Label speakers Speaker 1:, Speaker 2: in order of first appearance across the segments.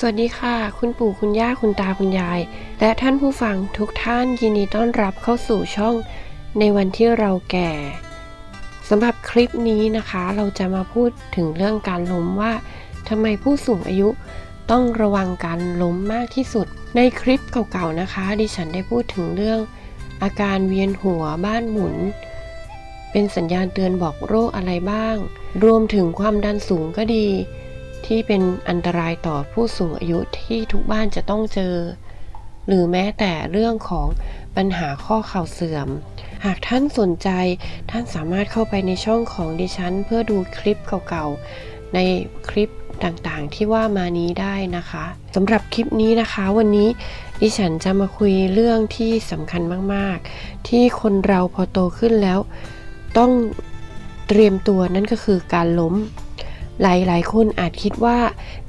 Speaker 1: สวัสดีค่ะ คุณปู่คุณย่าคุณตาคุณยาย และท่านผู้ฟังทุกท่านยินดีต้อนรับเข้าสู่ช่องในวันที่เราแก่สำหรับคลิปนี้นะคะ เราจะมาพูดถึงเรื่องการล้มว่าทำไมผู้สูงอายุต้องระวังการล้มมากที่สุด ในคลิปเก่าๆนะคะ ดิฉันได้พูดถึงเรื่อง อาการเวียนหัวบ้านหมุน เป็นสัญญาณเตือนบอกโรคอะไรบ้าง รวมถึงความดันสูงก็ดี ที่เป็นอันตรายต่อผู้สูงอายุที่ทุกบ้านจะต้องเจอ หรือแม้แต่เรื่องของปัญหาข้อเข่าเสื่อม หากท่านสนใจท่านสามารถเข้าไปในช่องของดิฉัน เพื่อดูคลิปเก่าๆ ในคลิปต่างๆ ที่ว่ามานี้ได้นะคะสำหรับคลิปนี้นะคะวันนี้ดิฉันจะมาคุยเรื่องที่สำคัญมากๆ ที่คนเราพอโตขึ้นแล้ว ต้องเตรียมตัวนั่นก็คือการล้ม หลายๆ คนอาจคิดว่า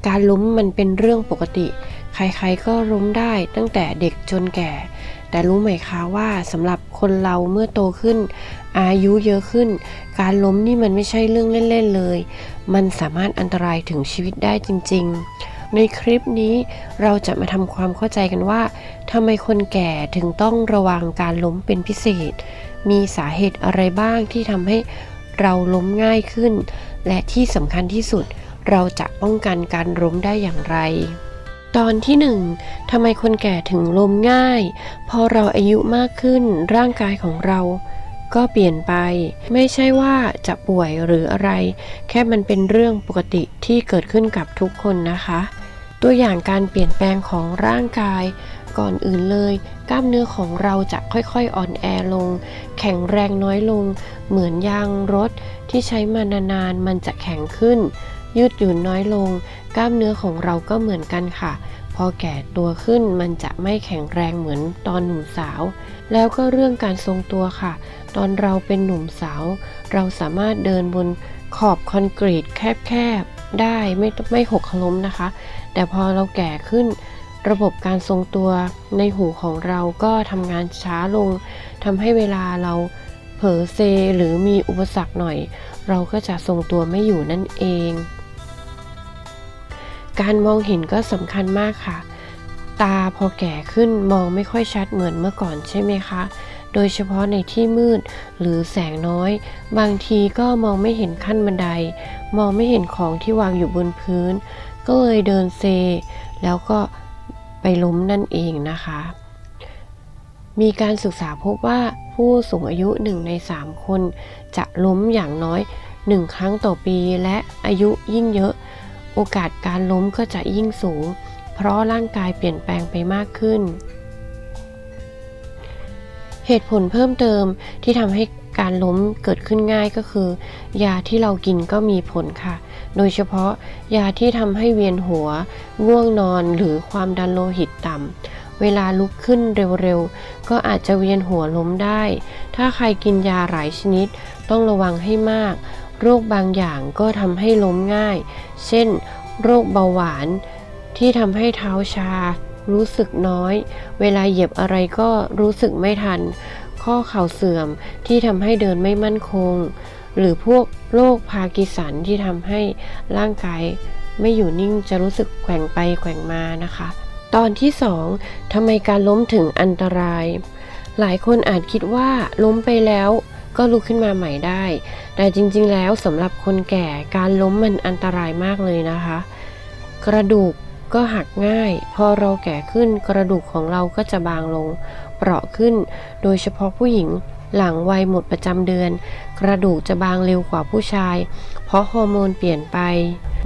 Speaker 1: การล้มมันเป็นเรื่องปกติ ใครๆก็ล้มได้ตั้งแต่เด็กจนแก่ แต่รู้ไหมคะว่าสำหรับคนเราเมื่อโตขึ้น อายุเยอะขึ้น การล้มนี่มันไม่ใช่เรื่องเล่นๆเลย มันสามารถอันตรายถึงชีวิตได้จริง ๆ ในคลิปนี้เราจะมาทำความเข้าใจกันว่าทำไมคนแก่ถึงต้องระวังการล้มเป็นพิเศษ มีสาเหตุอะไรบ้างที่ทำให้ เราล้มง่ายขึ้น และที่สำคัญที่สุด เราจะป้องกันการล้มได้อย่างไร ตอนที่หนึ่งทำไมคนแก่ถึงล้มง่าย พอเราอายุมากขึ้นร่างกายของเราก็เปลี่ยนไป ไม่ใช่ว่าจะป่วยหรืออะไร แค่มันเป็นเรื่องปกติที่เกิดขึ้นกับทุกคนนะคะ ตัวอย่างการเปลี่ยนแปลงของร่างกาย ก่อนอื่นเลย กล้ามเนื้อของเราจะค่อยๆอ่อนแอลง แข็งแรงน้อยลง เหมือนยางรถที่ใช้มานานๆมันจะแข็งขึ้น ยืดหยุ่นน้อยลง กล้ามเนื้อของเราก็เหมือนกันค่ะ พอแก่ตัวขึ้นมันจะไม่แข็งแรงเหมือนตอนหนุ่มสาว แล้วก็เรื่องการทรงตัวค่ะ ตอนเราเป็นหนุ่มสาว เราสามารถเดินบนขอบคอนกรีตแคบๆได้ไม่ไม่หกล้มนะคะ แต่พอเราแก่ขึ้น ระบบการทรงตัวในหูของเราก็ทำงานช้าลงทำให้เวลาเราเผลอเซหรือมีอุปสรรคหน่อย เราก็จะทรงตัวไม่อยู่นั่นเอง การมองเห็นก็สำคัญมากค่ะ ตาพอแก่ขึ้นมองไม่ค่อยชัดเหมือนเมื่อก่อนใช่ไหมคะ โดยเฉพาะในที่มืดหรือแสงน้อย บางทีก็มองไม่เห็นขั้นบันได มองไม่เห็นของที่วางอยู่บนพื้น ก็เลยเดินเซ แล้วก็ ไปล้มนั่นเองนะคะ มีการศึกษาพบว่าผู้สูงอายุ1ใน3คน จะล้มอย่างน้อย1ครั้งต่อปีและอายุยิ่งเยอะ โอกาสการล้มก็จะยิ่งสูง เพราะร่างกายเปลี่ยนแปลงไปมากขึ้น เหตุผลเพิ่มเติมที่ทำให้การล้มเกิดขึ้นง่ายก็คือ ยาที่เรากินก็มีผลค่ะ โดยเฉพาะยาที่ทำให้เวียนหัว ง่วงนอนหรือความดันโลหิตต่ำ เวลาลุกขึ้นเร็วๆ ก็อาจจะเวียนหัวล้มได้ ถ้าใครกินยาหลายชนิดต้องระวังให้มาก โรคบางอย่างก็ทำให้ล้มง่าย เช่น โรคเบาหวาน ที่ทำให้เท้าชา รู้สึกน้อย เวลาเหยียบอะไรก็รู้สึกไม่ทัน ข้อเข่าเสื่อมที่ทำให้เดินไม่มั่นคง หรือพวกโรคพาร์กินสันที่ทำให้ร่างกายไม่อยู่นิ่งจะรู้สึกแกว่งไปแกว่งมานะคะ ตอนที่ 2ทำไมการล้มถึงอันตราย หลายคนอาจคิดว่าล้มไปแล้วก็ลุกขึ้นมาใหม่ได้ แต่จริงๆแล้วสำหรับคนแก่การล้มมันอันตรายมากเลยนะคะ กระดูกก็หักง่าย พอเราแก่ขึ้นกระดูกของเราก็จะบางลง เปราะขึ้น โดยเฉพาะผู้หญิง หลังวัยหมดประจำเดือน กระดูกจะบางเร็วกว่าผู้ชาย เพราะฮอร์โมนเปลี่ยนไป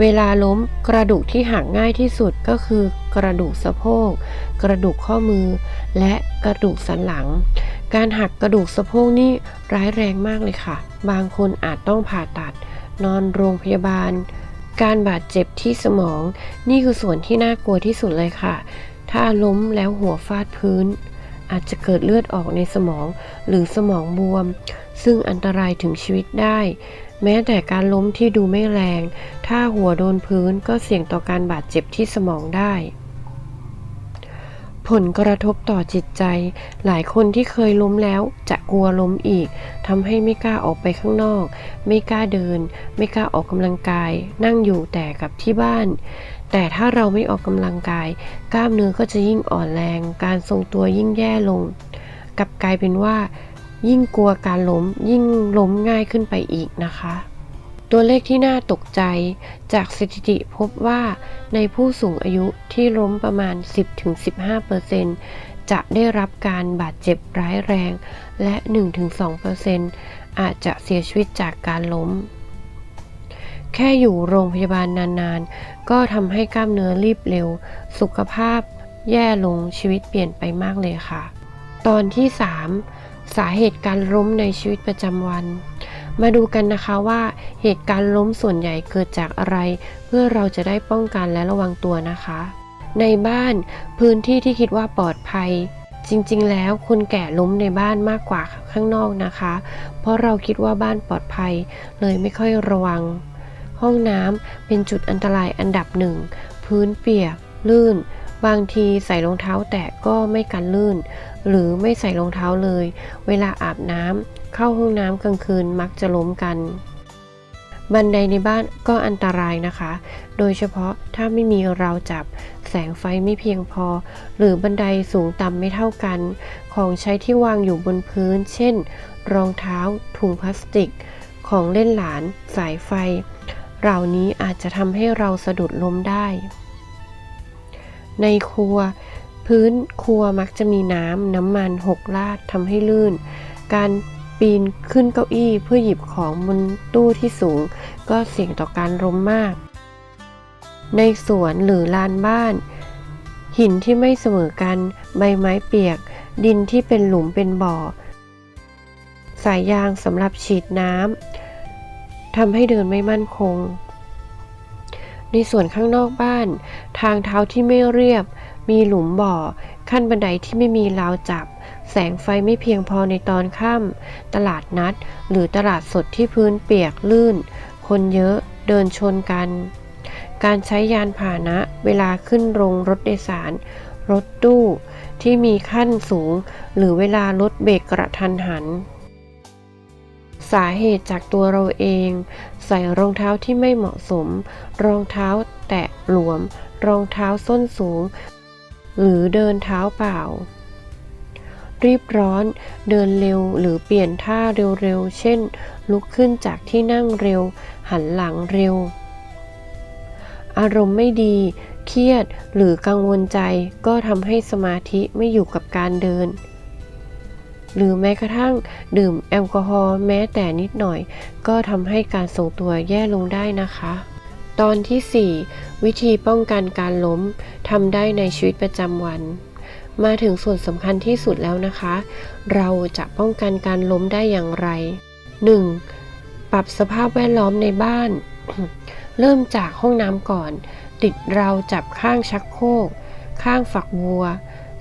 Speaker 1: เวลาล้มกระดูกที่หักง่ายที่สุดก็คือกระดูกสะโพก กระดูกข้อมือ และกระดูกสันหลัง การหักกระดูกสะโพกนี่ร้ายแรงมากเลยค่ะ บางคนอาจต้องผ่าตัด นอนโรงพยาบาล การบาดเจ็บที่สมอง นี่คือส่วนที่น่ากลัวที่สุดเลยค่ะ ถ้าล้มแล้วหัวฟาดพื้น อาจจะเกิดเลือดออกในสมองหรือสมองบวม ซึ่งอันตรายถึงชีวิตได้ แม้แต่การล้มที่ดูไม่แรง ถ้าหัวโดนพื้นก็เสี่ยงต่อการบาดเจ็บที่สมองได้ ผลกระทบต่อจิตใจ หลายคนที่เคยล้มแล้วจะกลัวล้มอีกทำให้ไม่กล้าออกไปข้างนอก ไม่กล้าเดิน ไม่กล้าออกกำลังกาย นั่งอยู่แต่กับที่บ้าน แต่ถ้าเราไม่ออกกำลังกาย กล้ามเนื้อก็จะยิ่งอ่อนแรง การทรงตัวยิ่งแย่ลง กลับกลายเป็นว่า ยิ่งกลัวการล้ม ยิ่งล้มง่ายขึ้นไปอีกนะคะ ตัวเลขที่น่าตกใจ จากสถิติพบว่าในผู้สูงอายุที่ล้มประมาณ 10-15%จะได้รับการบาดเจ็บร้ายแรง และ 1-2%อาจจะเสียชีวิตจากการล้ม แค่อยู่โรงพยาบาลนานๆ ก็ทำให้กล้ามเนื้อรีบเร็ว สุขภาพแย่ลงชีวิตเปลี่ยนไปมากเลยค่ะ ตอนที่ 3 สาเหตุการล้มในชีวิตประจำวัน มาดูกันนะคะว่าเหตุการณ์ล้มส่วนใหญ่เกิดจากอะไร เพื่อเราจะได้ป้องกันและระวังตัวนะคะ ในบ้านพื้นที่ที่คิดว่าปลอดภัย จริงๆ แล้วคนแก่ล้มในบ้านมากกว่าข้างนอกนะคะ เพราะเราคิดว่าบ้านปลอดภัยเลยไม่ค่อยระวัง ห้องน้ำเป็นจุดอันตรายอันดับหนึ่ง พื้นเปียก ลื่น บางทีใส่รองเท้าแตะก็ไม่กันลื่น หรือไม่ใส่รองเท้าเลย เวลาอาบน้ำเข้าห้องน้ำกลางคืนมักจะล้มกัน บันไดในบ้านก็อันตรายนะคะ โดยเฉพาะถ้าไม่มีราวจับ แสงไฟไม่เพียงพอ หรือบันไดสูงต่ำไม่เท่ากัน ของใช้ที่วางอยู่บนพื้น เช่น รองเท้า ถุงพลาสติกของเล่นหลาน สายไฟ เหล่านี้อาจจะทำให้เราสะดุดล้มได้ ในครัว พื้นครัวมักจะมีน้ำน้ำมันหกลาดทำให้ลื่น การปีนขึ้นเก้าอี้เพื่อหยิบของบนตู้ที่สูง ก็เสี่ยงต่อการล้มมาก ในสวนหรือลานบ้าน หินที่ไม่เสมอกัน ใบไม้เปียก ดินที่เป็นหลุมเป็นบ่อ สายยางสำหรับฉีดน้ำ ทำให้เดินไม่มั่นคง ในส่วนข้างนอกบ้าน ทางเท้าที่ไม่เรียบ มีหลุมบ่อ ขั้นบันไดที่ไม่มีราวจับ แสงไฟไม่เพียงพอในตอนค่ำตลาดนัด หรือตลาดสดที่พื้นเปียกลื่น คนเยอะเดินชนกัน การใช้ยานพาหนะ เวลาขึ้นโรงรถโดยสาร รถตู้ที่มีขั้นสูง หรือเวลารถเบรกกระทันหัน สาเหตุจากตัวเราเอง ใส่รองเท้าที่ไม่เหมาะสม รองเท้าแตะหลวม รองเท้าส้นสูง หรือเดินเท้าเปล่า รีบร้อน เดินเร็วหรือเปลี่ยนท่าเร็วๆ เช่น ลุกขึ้นจากที่นั่งเร็ว หันหลังเร็ว อารมณ์ไม่ดี เครียดหรือกังวลใจก็ทำให้สมาธิไม่อยู่กับการเดิน หรือแม้กระทั่งดื่มแอลกอฮอล์แม้แต่นิดหน่อย ก็ทำให้การทรงตัวแย่ลงได้นะคะ ตอนที่ 4 วิธีป้องกันการล้มทำได้ในชีวิตประจำวัน มาถึงส่วนสำคัญที่สุดแล้วนะคะ เราจะป้องกันการล้มได้อย่างไร 1. ปรับสภาพแวดล้อมในบ้าน เริ่มจากห้องน้ำก่อน ติดราวจับข้างชักโครกข้างฝักบัว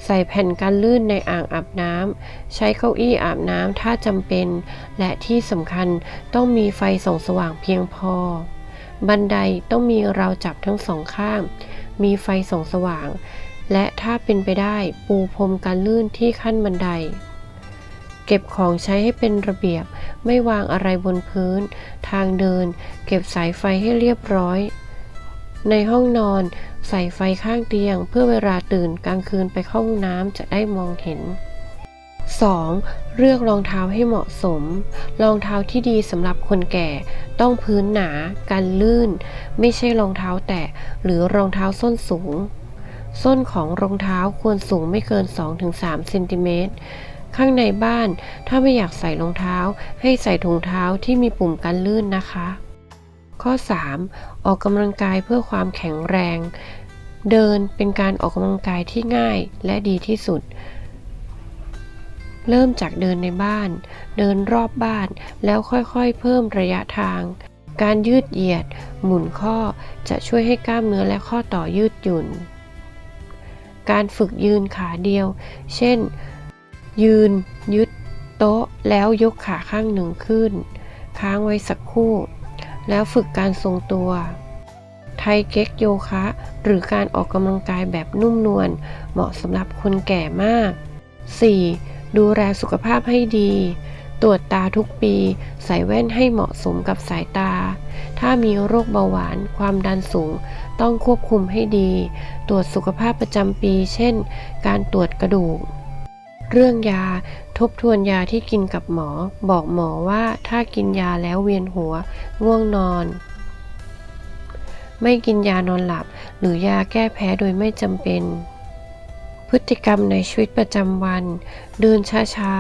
Speaker 1: ใส่แผ่นกันลื่นในอ่างอาบน้ำ ใช้เก้าอี้อาบน้ำถ้าจำเป็น และที่สำคัญต้องมีไฟส่องสว่างเพียงพอ บันไดต้องมีราวจับทั้งสองข้าง มีไฟส่องสว่าง และถ้าเป็นไปได้ปูพรมกันลื่นที่ขั้นบันได เก็บของใช้ให้เป็นระเบียบ ไม่วางอะไรบนพื้น ทางเดิน เก็บสายไฟให้เรียบร้อย ในห้องนอน ใส่ไฟข้างเตียง เพื่อเวลาตื่นกลางคืนไปเข้าห้องน้ำจะได้มองเห็น 2. เลือกรองเท้าให้เหมาะสม รองเท้าที่ดีสำหรับคนแก่ ต้องพื้นหนา กันลื่น ไม่ใช่รองเท้าแตะ หรือรองเท้าส้นสูง ส้นของรองเท้าควรสูงไม่เกิน 2-3เซนติเมตร ข้างในบ้านถ้าไม่อยากใส่รองเท้า ให้ใส่ถุงเท้าที่มีปุ่มกันลื่นนะคะ ข้อ 3. ออกกำลังกายเพื่อความแข็งแรง เดินเป็นการออกกำลังกายที่ง่ายและดีที่สุด เริ่มจากเดินในบ้าน เดินรอบบ้านแล้วค่อยๆ เพิ่มระยะทาง การยืดเหยียด หมุนข้อจะช่วยให้กล้ามเนื้อและข้อต่อยืดหยุ่น การฝึกยืนขาเดียว เช่น ยืน ยึดโต๊ะแล้วยกขาข้างหนึ่งขึ้น ค้างไว้สักครู่ แล้วฝึกการทรงตัว ไทเก๊กโยคะ หรือการออกกำลังกายแบบนุ่มนวลเหมาะสำหรับคนแก่มาก 4. ดูแลสุขภาพให้ดี ตรวจตาทุกปี ใส่แว่นให้เหมาะสมกับสายตา ถ้ามีโรคเบาหวานความดันสูง ต้องควบคุมให้ดี ตรวจสุขภาพประจำปี เช่น การตรวจกระดูก เรื่องยา ทบทวนยาที่กินกับหมอ บอกหมอว่าถ้ากินยาแล้วเวียนหัว ง่วงนอน ไม่กินยานอนหลับ หรือยาแก้แพ้โดยไม่จำเป็น พฤติกรรมในชีวิตประจำวัน เดินช้า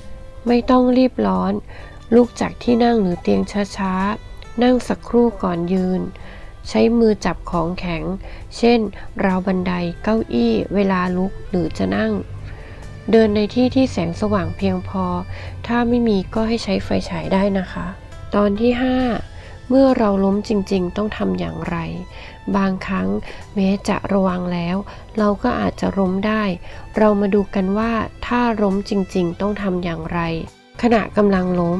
Speaker 1: ๆ ไม่ต้องรีบร้อน ลุกจากที่นั่งหรือเตียงช้าๆ นั่งสักครู่ก่อนยืน ใช้มือจับของแข็ง เช่น ราวบันได เก้าอี้ เวลาลุกหรือจะนั่ง เดินในที่ที่แสงสว่างเพียงพอ ถ้าไม่มีก็ให้ใช้ไฟฉายได้นะคะ ตอนที่ 5 เมื่อเราล้มจริงๆ ต้องทำอย่างไร บางครั้งแม้จะระวังแล้ว เราก็อาจจะล้มได้ เรามาดูกันว่าถ้าล้มจริงๆ ต้องทำอย่างไร ขณะกำลังล้ม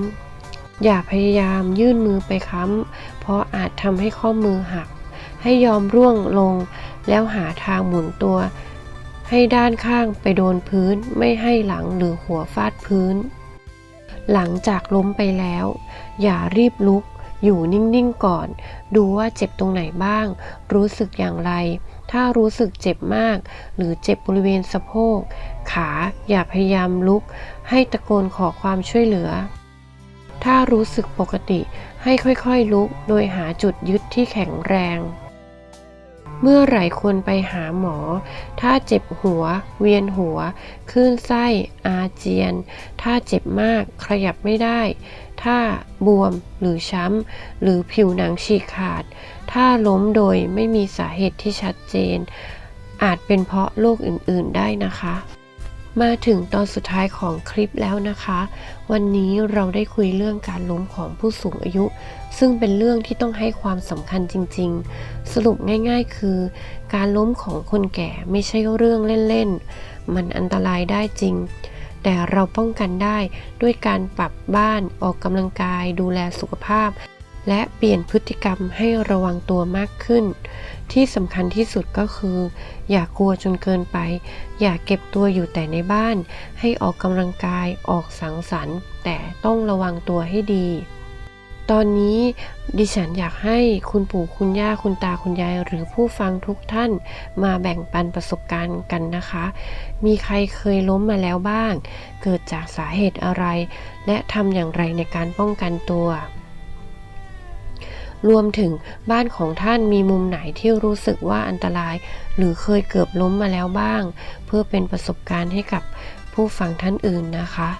Speaker 1: อย่าพยายามยื่นมือไปค้ำเพราะอาจทำให้ข้อมือหัก ให้ยอมร่วงลง แล้วหาทางหมุนตัว ให้ด้านข้างไปโดนพื้นไม่ให้หลังหรือหัวฟาดพื้น หลังจากล้มไปแล้ว อย่ารีบลุก อยู่นิ่งๆก่อน ดูว่าเจ็บตรงไหนบ้าง รู้สึกอย่างไร ถ้ารู้สึกเจ็บมาก หรือเจ็บบริเวณสะโพก ขาอย่าพยายามลุก ให้ตะโกนขอความช่วยเหลือ ถ้ารู้สึกปกติให้ค่อยๆลุก โดยหาจุดยึดที่แข็งแรง เมื่อไหร่ควรไปหาหมอ ถ้าเจ็บหัว เวียนหัว คลื่นไส้ อาเจียน ถ้าเจ็บมาก ขยับไม่ได้ ถ้าบวมหรือช้ำ หรือผิวหนังฉีกขาด ถ้าล้มโดยไม่มีสาเหตุที่ชัดเจน อาจเป็นเพราะโรคอื่น ๆ ได้นะคะ มาถึงตอนสุดท้ายของคลิปแล้วนะคะ วันนี้เราได้คุยเรื่องการล้มของผู้สูงอายุ ซึ่งเป็นเรื่องที่ต้องให้ความสำคัญจริง ๆ สรุปง่ายๆ คือ การล้มของคนแก่ไม่ใช่เรื่องเล่นๆ มันอันตรายได้จริง แต่เราป้องกันได้ด้วยการปรับบ้านออกกำลังกายดูแลสุขภาพ และเปลี่ยนพฤติกรรมให้ระวังตัวมากขึ้น ที่สำคัญที่สุดก็คือ อย่ากลัวจนเกินไป อย่าเก็บตัวอยู่แต่ในบ้าน ให้ออกกำลังกายออกสังสรรค์ แต่ต้องระวังตัวให้ดี ตอนนี้ดิฉันอยากให้คุณปู่คุณย่าคุณตาคุณยายหรือผู้ฟังทุกท่านมาแบ่งปันประสบการณ์กันนะคะ มีใครเคยล้มมาแล้วบ้าง เกิดจากสาเหตุอะไร และทำอย่างไรในการป้องกันตัว รวมถึงบ้านของท่านมีมุมไหนที่รู้สึกว่าอันตราย หรือเคยเกือบล้มมาแล้วบ้าง เพื่อเป็นประสบการณ์ให้กับผู้ฟังท่านอื่นนะคะ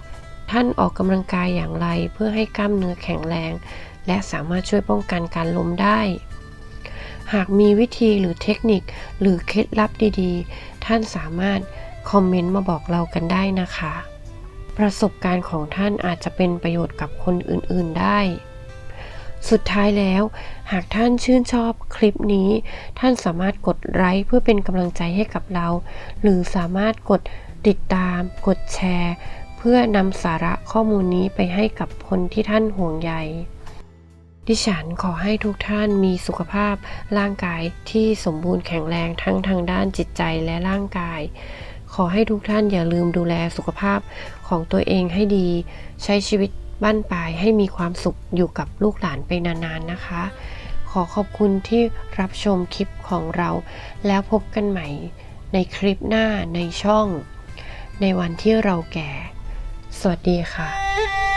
Speaker 1: ท่านออกกำลังกายอย่างไรเพื่อให้กล้ามเนื้อแข็งแรง และสามารถช่วยป้องกันการล้มได้ หากมีวิธีหรือเทคนิคหรือเคล็ดลับดีๆ ท่านสามารถคอมเมนต์มาบอกเรากันได้นะคะ ประสบการณ์ของท่านอาจจะเป็นประโยชน์กับคนอื่นๆได้ สุดท้ายแล้ว หากท่านชื่นชอบคลิปนี้ ท่านสามารถกดไลค์เพื่อเป็นกำลังใจให้กับเรา หรือสามารถกดติดตาม กดแชร์ เพื่อนำสาระข้อมูลนี้ไปให้กับคนที่ท่านห่วงใยดิฉันขอให้ทุกท่านมีสุขภาพร่างกายที่สมบูรณ์แข็งแรงทั้งทางด้านจิตใจและร่างกาย ขอให้ทุกท่านอย่าลืมดูแลสุขภาพของตัวเองให้ดี ใช้ชีวิต บ้านปลายให้มีความสุขอยู่กับลูกหลานไปนานๆนะคะ ขอขอบคุณที่รับชมคลิปของเรา แล้วพบกันใหม่ในคลิปหน้าในช่อง ในวันที่เราแก่ สวัสดีค่ะ